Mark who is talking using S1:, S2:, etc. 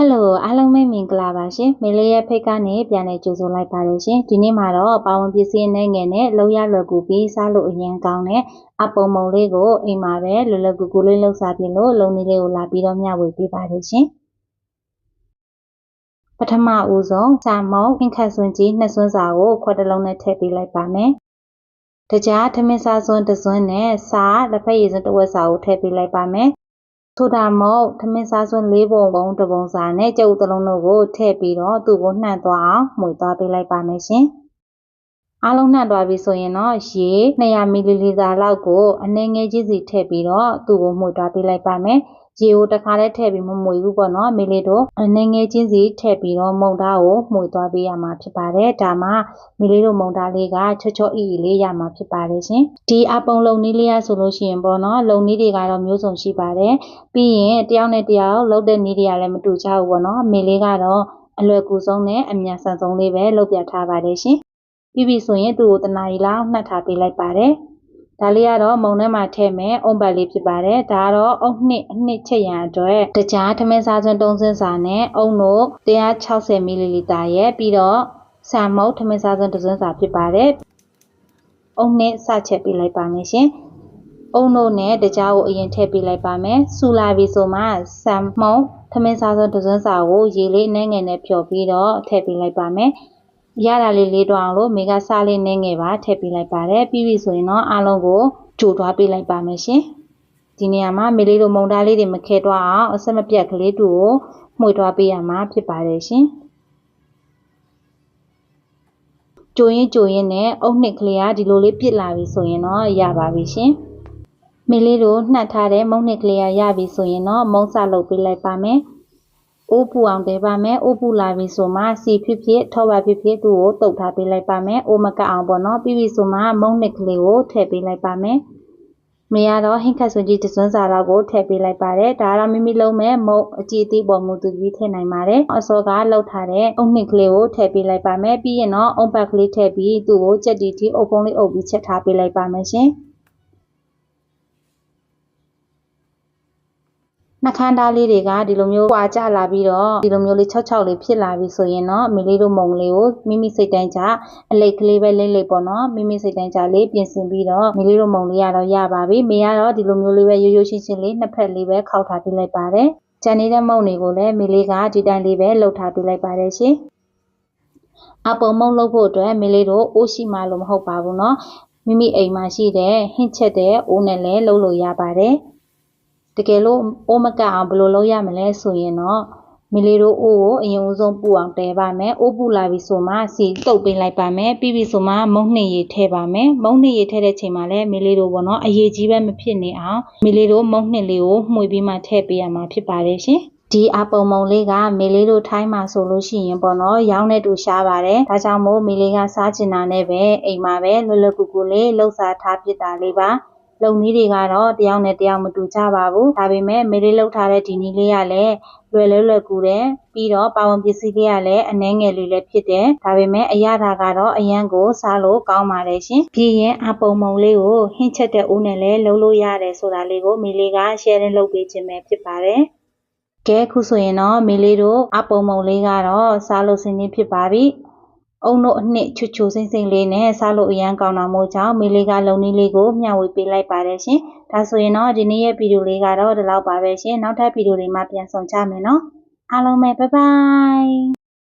S1: ဟယ်လိုအားလုံးပဲမင်္ဂလာပါရှင်မေလေးရဲ့ဖိတ်ကနေပြန်လည်ကြိုဆိုလိုက်ပါတယ်ရှင်ဒီနေ့မှာတော့ပါဝင်ပစ္စည်းနဲ့ငယ်နဲ့လုံရလွယ်ကူပြီးစားလို့အရင်ကောင်းတဲ့အပုံမုံလေးကိုအိမ်မှာပဲလွယ်လွယ်ကူကူလေးလှုပ်စားပြလို့လုံလေးလေးကိုလာပြီးတော့မျှဝေပေးပါတယ်ရှင်ပထမဦးဆုံးစာမုံခင်းခတ်စွန်းကြီးနှစ်စွန်းစာကိုခွက်တစ်လုံးနဲ့ထည့်ပေးလိုက်ပါမယ်တကြားထမင်းစားစွန်းတစ်စွန်းနဲ့စားတစ်ဖက်ရည်စွန်းတစ်ဝက်စာကိုထည့်ပေးလိုက်ပါမယ် ထို့ဒါမဟုတ်ထမင်းစားစွန်း၄ပုံပုံတစ်ပုံစာနဲ့ကြုတ်တစ်လုံးတို့ကိုထည့်ပြီးတော့သူ့ကိုနှံ့သွားအောင်မှွေသွားပေးလိုက်ပါမယ်ရှင်အားလုံးနှံ့သွားပြီဆိုရင်တော့ရေ200မီလီလီတာလောက်ကိုအနည်းငယ်ကြီးစီထည့်ပြီးတော့သူ့ကိုမှွေသွားပေးလိုက်ပါမယ်။ ရေကိုတစ်ခါတည်းထည့်ပြီးမမွေဘူးပေါ့နော်မေလေးတို့အနေငယ်ချင်းစီထည့်ပြီးတော့မုံသားကိုမှုသွားပေးရမှာဖြစ်ပါတယ်ဒါမှမေလေးတို့မုံသားလေးကချောချောအီအီလေးရမှာဖြစ်ပါတယ်ရှင်ဒီအပုံလုံနည်းလေးရဆိုလို့ရှိရင်ပေါ့နော်လုံနည်းတွေကတော့မျိုးစုံရှိပါတယ်ပြီးရင်တယောက်နဲ့တယောက်လုံတဲ့နည်းတွေကလည်းမတူကြဘူးပေါ့နော်မေလေးကတော့အလွယ်ကူဆုံးနဲ့အမြန်ဆန်ဆုံးလေးပဲလုပ်ပြထားပါတယ်ရှင်ပြီးပြီဆိုရင်သူ့ကိုတနားရီလောက်နှက်ထားပေးလိုက်ပါတယ် ဒါလေးကတော့မုံထဲမှာထည့်မယ်အုံပတ်လေးဖြစ်ပါတယ်ဒါကတော့အုံနှစ်အနှစ်ချက်ရန်အတွက်တကြားထမင်းစားစွန်းတုံးစင်းစာနဲ့အုံတို့160မီလီလီတာရဲ့ပြီးတော့ဆာမုတ်ထမင်းစားစွန်းတစ်စွန်းစာဖြစ်ပါတယ်အုံနှစ်စချက်ပေးလိုက်ပါမယ်ရှင်အုံတို့နဲ့တကြားကိုအရင်ထည့်ပေးလိုက်ပါမယ်။စူလာပြီဆိုမှဆမ်မုံထမင်းစားစွန်းတစ်စွန်းစာကိုရေလေးနှဲငယ်နဲ့ဖြော်ပြီးတော့ထည့်ပေးလိုက်ပါမယ်။ ရတာလေးလေးတော့အောင်လို့မေကစားလေးနှင်းငယ်ပါထည့်ပေးလိုက်ပါတယ်ပြီးပြီဆိုရင်တော့အားလုံးကိုကြိုသွားပေးလိုက်ပါမယ်ရှင်ဒီနေရာမှာမေလေးတို့မုံသားလေးတွေမခဲတော့အောင်အဆက်မပြတ်ကလေးတူကိုမှွေသွားပေးရမှာဖြစ်ပါတယ်ရှင်ကြိုရင်ကြိုရင်နဲ့အုတ်နှစ်ကလေးကဒီလိုလေးပြစ်လာပြီဆိုရင်တော့ရပါပြီရှင်မေလေးတို့နှက်ထားတဲ့မုံနှစ်ကလေးကရပြီဆိုရင်တော့မုံစလုပ်ပေးလိုက်ပါမယ် အိုးပူအောင်တဲပါမယ်အိုးပူလာပြီဆိုမှစီဖြစ်ဖြစ်ထောပါဖြစ်ဖြစ်သူ့ကိုတုတ်ထားပေးလိုက်ပါမယ်အိုးမကအောင်ပေါ့နော်ပြီးပြီဆိုမှမုံနစ်ကလေးကိုထည့်ပေးလိုက်ပါမယ်မရတော့ဟင်းခတ်စွန်ကြီးတစွန်းစာတော့ကိုထည့်ပေးလိုက်ပါတယ်ဒါကတော့မိမိလုံးမဲ့မုံအကြည့်အသေးပေါ်မူတည်ပြီးထည့်နိုင်ပါတယ်အစောကလောက်ထားတဲ့အုံနှစ်ကလေးကိုထည့်ပေးလိုက်ပါမယ်ပြီးရင်တော့အုံပတ်ကလေးထည့်ပြီးသူ့ကိုကြက်တီတီအုပ်ဖုံးလေးအုပ်ပြီးချက်ထားပေးလိုက်ပါမယ်ရှင် နှခမ်းသားလေးတွေကဒီလိုမျိုးကွာကျလာပြီးတော့ဒီလိုမျိုးလေး66လေးဖြစ်လာပြီဆိုရင်တော့မိလေးတို့မုံလေးကိုမိမိစိတ်တိုင်းကြအလိတ်ကလေးပဲလိမ့်လိမ့်ပေါ့နော်မိမိစိတ်တိုင်းကြလေးပြင်ဆင်ပြီးတော့မိလေးတို့မုံလေးရတော့ရပါပြီမေကတော့ဒီလိုမျိုးလေးပဲရိုးရိုးရှင်းရှင်းလေးနှစ်ဖက်လေးပဲခောက်ထားပေးလိုက်ပါတယ်ကျန်နေတဲ့မုံတွေကိုလည်းမေလေးကဒီတိုင်းလေးပဲလှုပ်ထားပေးလိုက်ပါတယ်ရှင်အပုံမုံလုပ်ဖို့အတွက်မေလေးတို့အိုးရှိမှလို့မဟုတ်ပါဘူးเนาะမိမိအိမ်မှာရှိတဲ့ဟင်းချက်တဲ့အိုးနဲ့လည်းလုပ်လို့ရပါတယ် တကယ်လို့အိုးမကအောင်ဘယ်လိုလုပ်ရမလဲဆိုရင်တော့မီလီတို့အိုးကိုအရင်ဦးဆုံးပူအောင်တဲပါမယ်အိုးပူလာပြီဆိုမှစီတုပ်ပေးလိုက်ပါမယ်ပြီးပြီဆိုမှမုံနှင်ရည်ထည့်ပါမယ်မုံနှင်ရည်ထည့်တဲ့ချိန်မှာလည်းမီလီတို့ပေါ့နော်အရေးကြီးပဲမဖြစ်နေအောင်မီလီတို့မုံနှင်လေးကိုမှွေပြီးမှထည့်ပေးရမှာဖြစ်ပါတယ်ရှင်ဒီအပုံမုံလေးကမေလေးတို့ထိုင်းမှာဆိုလို့ရှိရင်ပေါ့နော်ရောင်းတဲ့တူရှားပါတယ်ဒါကြောင့်မို့မေလေးကစားချင်တာနဲ့ပဲအိမ်မှာပဲလွယ်လွယ်ကူကူလေးလှုပ်ရှားထားပြစ်တာလေးပါ လုံနည်းတွေကတော့ တယောက်နဲ့တယောက် မတူကြပါဘူး ဒါပေမဲ့ မေလေးလောက်ထားတဲ့ ဒီနည်းလေးကလည်း လွယ်လွယ်လွယ်ကူတယ် ပြီးတော့ ပါဝင်ပစ္စည်းလေးကလည်း အနှဲငယ်လေးလည်း ဖြစ်တယ် ဒါပေမဲ့ အရသာကတော့ အရန်ကို စားလို့ကောင်းပါတယ်ရှင် ပြီးရင် အပုံမုံလေးကို ဟင်းချက်တဲ့ဦးနဲ့လည်း လုံးလို့ရတယ်ဆိုတာလေးကို မေလေးက sharing လုပ်ပေးခြင်းပဲ ဖြစ်ပါတယ် ကဲ ခုဆိုရင်တော့ မေလေးတို့ အပုံမုံလေးကတော့ စားလို့စင်းနေဖြစ်ပါပြီ အုံတို့အနှစ်ချွတ်ချိုစိမ့်စိမ့်လေးနဲ့စားလို့အရန်ကောင်းတာမို့ကြောင့်မေလေးကလုံနည်းလေးကိုမျှဝေပေးလိုက်ပါတယ်ရှင်။ဒါဆိုရင်တော့ဒီနေ့ရဲ့ဗီဒီယိုလေးကတော့ဒီလောက်ပါပဲရှင်။နောက်ထပ်ဗီဒီယိုတွေမှာပြန်ဆောင်ကြမယ်နော်။အားလုံးပဲဘိုင်ဘိုင်